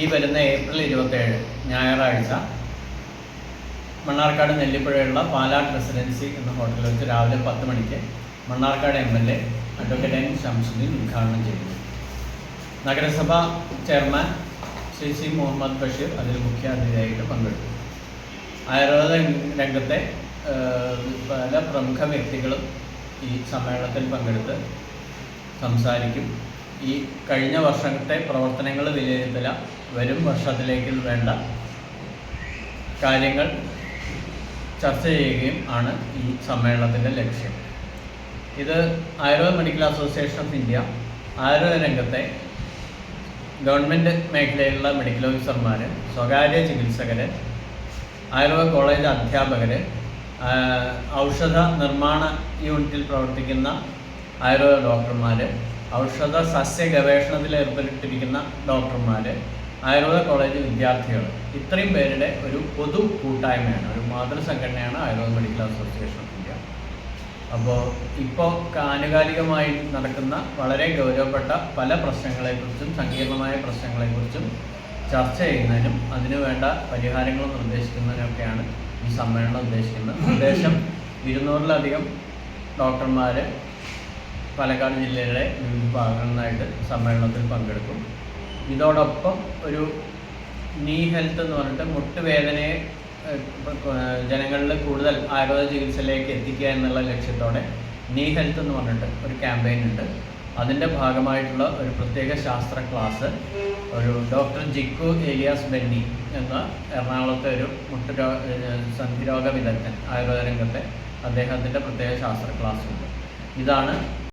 ഈ വരുന്ന ഏപ്രിൽ ഇരുപത്തേഴ് ഞായറാഴ്ച മണ്ണാർക്കാട് നെല്ലിപ്പുഴയുള്ള പാലാട്ട് റെസിഡൻസി എന്ന ഹോട്ടലിൽ വെച്ച് രാവിലെ പത്ത് മണിക്ക് Mannarkkad M L A advocate N Shamsuddin ഉദ്ഘാടനം ചെയ്തു. നഗരസഭ ചെയർമാൻ ശ്രീ സി മുഹമ്മദ് ബഷീർ അതിൽ മുഖ്യാതിഥിയായിട്ട് പങ്കെടുത്തു. ആയുർവേദ രംഗത്തെ പല പ്രമുഖ വ്യക്തികളും ഈ സമ്മേളനത്തിൽ പങ്കെടുത്ത് സംസാരിക്കും. ഈ കഴിഞ്ഞ വർഷത്തെ പ്രവർത്തനങ്ങൾ വിലയിരുത്തല. വരും വർഷത്തിലേക്ക് വേണ്ട കാര്യങ്ങൾ ചർച്ച ചെയ്യുകയും ആണ് ഈ സമ്മേളനത്തിന്റെ ലക്ഷ്യം. ഇത് Ayurveda medical association of India Ayurveda രംഗത്തെ ഗവൺമെന്റ് മേഖലയിലുള്ള മെഡിക്കൽ ഓഫീസർമാർ സ്വകാര്യ ചികിത്സകർ ആയുർവേദ കോളേജ് അധ്യാപകർ ഔഷധ നിർമ്മാണ യൂണിറ്റിൽ പ്രവർത്തിക്കുന്ന ആയുർവേദ ഡോക്ടർമാർ ഔഷധ സസ്യ ഗവേഷണത്തിൽ ഏർപ്പെട്ടിരിക്കുന്ന ഡോക്ടർമാർ ആയുർവേദ കോളേജ് വിദ്യാർത്ഥികൾ ഇത്രയും പേരുടെ ഒരു പൊതു കൂട്ടായ്മയാണ് ഒരു മാതൃസംഘടനയാണ് Ayurveda medical association of India. അപ്പോൾ ഇപ്പോൾ ആനുകാലികമായി നടക്കുന്ന വളരെ ഗൗരവപ്പെട്ട പല പ്രശ്നങ്ങളെക്കുറിച്ചും സങ്കീർണമായ പ്രശ്നങ്ങളെക്കുറിച്ചും ചർച്ച ചെയ്യുന്നതിനും അതിനുവേണ്ട പരിഹാരങ്ങൾ നിർദ്ദേശിക്കുന്നതിനൊക്കെയാണ് ഈ സമ്മേളനം ഉദ്ദേശിക്കുന്നത്. ഉദ്ദേശം ഇരുന്നൂറിലധികം ഡോക്ടർമാർ പാലക്കാട് ജില്ലയുടെ വിവിധ ഭാഗങ്ങളിൽ നിന്നായിട്ട് സമ്മേളനത്തിൽ പങ്കെടുക്കും. ഇതോടൊപ്പം ഒരു നീ ഹെൽത്ത് എന്ന് പറഞ്ഞിട്ട് മുട്ടുവേദനയെ ജനങ്ങളിൽ കൂടുതൽ ആയുർവേദ ചികിത്സയിലേക്ക് എത്തിക്കുക എന്നുള്ള ലക്ഷ്യത്തോടെ നീ ഹെൽത്ത് എന്ന് പറഞ്ഞിട്ട് ഒരു ക്യാമ്പയിൻ ഉണ്ട്. അതിന്റെ ഭാഗമായിട്ടുള്ള ഒരു പ്രത്യേക ശാസ്ത്ര ക്ലാസ് ഒരു ഡോക്ടർ ജിക്കു ഏലിയാസ് ബെന്നി എന്ന എറണാകുളത്തെ ഒരു മുട്ടുരോ ഏഹ്, സന്ധിരോഗ വിദഗ്ധൻ ആയുർവേദ രംഗത്തെ അദ്ദേഹത്തിന്റെ പ്രത്യേക ശാസ്ത്ര ക്ലാസ് ഉണ്ട്. ഇതാണ്